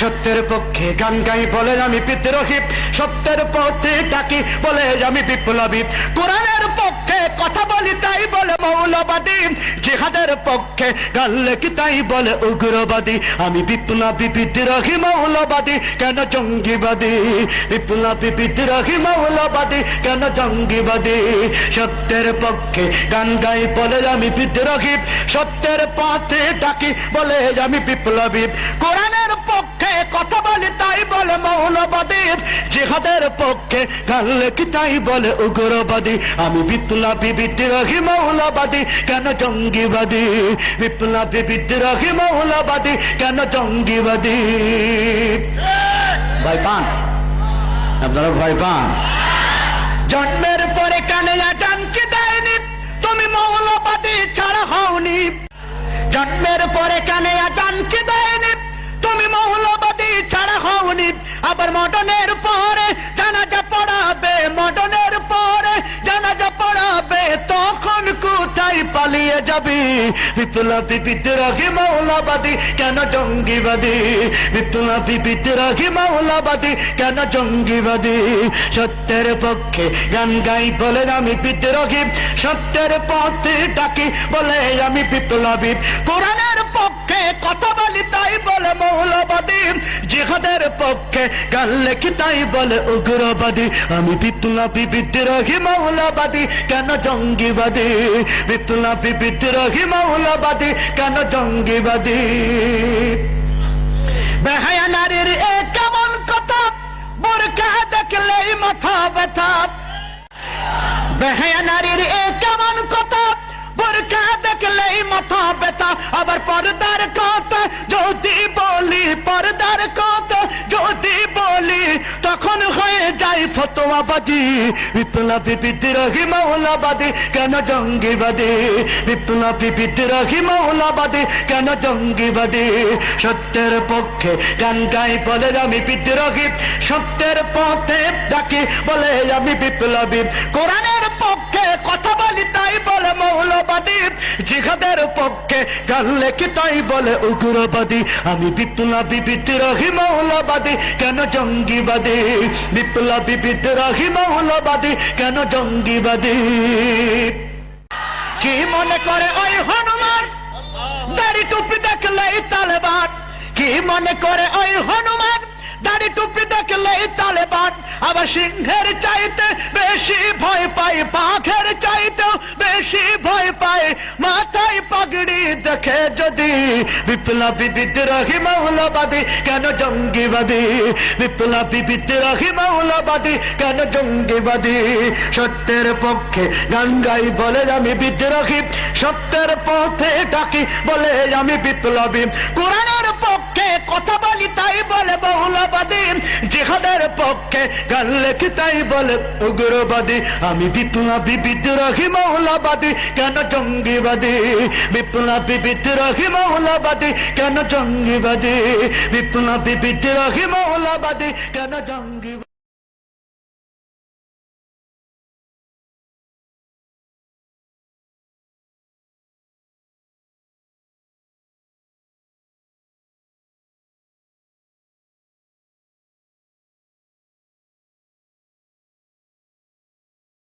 সত্যের পক্ষে গান গাই বলে আমি বিদ্রোহী। সত্যের পথে ডাকি বলে আমি বিপ্লবী। কোরআনের পক্ষে কথা বলি তাই বলে মৌলবাদী। জিহাদের পক্ষে গান লেখি তাই বলে উগ্রবাদী। আমি বিপ্লবী, বিদ্রোহী, মৌলবাদী। কেন জঙ্গিবাদী? বিপ্লবী, বিদ্রোহী, মৌলবাদী। কেন জঙ্গিবাদী? সত্যের পক্ষে গান গাই বলে আমি বিদ্রোহী। সত্যের পথে ডাকি বলে আমি বিপ্লবী। কোরআনের পক্ষে কথা বলি তাই বলে মৌলবাদী। জিহাদের পক্ষে গান লেখি তাই বলে উগ্রবাদী। আমি বিপ্লবী বিদ্রোহী মৌলবাদী কেন জঙ্গিবাদী? বিপ্লবী বিদ্রোহী মৌলবাদী কেন জঙ্গিবাদী? ভয় পান? আপনারা ভয় পান? জন্মের পরে কানে জানকে দেয়নি? তুমি মৌলবাদী ছাড়া হওনি। জন্মের পরে কানে জানকে বিপ্লবী বিদ্রোহী মাওলাবাদী, কেন জঙ্গিবাদী? বিপ্লবী বিদ্রোহী মাওলাবাদী, কেন জঙ্গিবাদী? সত্যের পক্ষে গান গাই বলে আমি বিদ্রোহী। সত্যের পথে ডাকি বলে আমি বিপ্লবী। কোরআনের পক্ষে কথা বলি মৌলবাদী, জিহাদের পক্ষে গান লেখি তাই বলে উগ্রবাদী? আমি বিপ্লবী বিদ্রোহী মৌলবাদী, কেন জঙ্গিবাদী? বিপ্লবী বিদ্রোহী মৌলবাদী, কেন জঙ্গিবাদী? বেহায়া নারীর এ কেমন কথা? বোরকা দেখলেই মাথা ব্যথা। বেহায়া যায় ফতোয়াবাজি বিপ্লবী বিদ্রোহী কেন জঙ্গিবাদী বিপ্লবী বিদ্রোহী কেন জঙ্গিবাদী সত্যের পক্ষে গান গাই বলে আমি বিদ্রোহী সত্যের পথে ডাকি বলে আমি বিপ্লবী কোরআনের পক্ষে কথা বলি তাই বলে মৌলবাদী জিহাদের পক্ষে গান লেখি তাই বলে উগ্রবাদী? আমি বিপ্লবী বিদ্রোহী মৌলবাদী কেন জঙ্গিবাদী? বিপ্লবী বিদ্রোহী মৌলবাদী কেন জঙ্গিবাদী? কি মনে করে ওই হনুমান? দাড়ি টুপি দেখলেই তালেবান। কি মনে করে ওই হনুমান? দেখে যদি বিপ্লবী বিদ্রোহী মৌলবাদী, কেন জঙ্গিবাদী? বিপ্লবী বিদ্রোহী মৌলবাদী, কেন জঙ্গিবাদী? সত্যের পক্ষে গান গাই বলে আমি বিদ্রোহী, সত্যের পথে ডাকি বলে আমি বিপ্লবী। কোরআনের পক্ষে কথা বলে বহুলবাদী জিহাদের পক্ষে গান তাই বলে, উগ্রবাদী। আমি বিপ্লবী বিদ্রোহী মৌলাবাদী। কেন জঙ্গিবাদী? বিপ্লবী বিদ্রোহী মৌলাবাদী। কেন জঙ্গিবাদী? বিপ্লবী বিদ্রোহী মৌলাবাদী। কেন জঙ্গি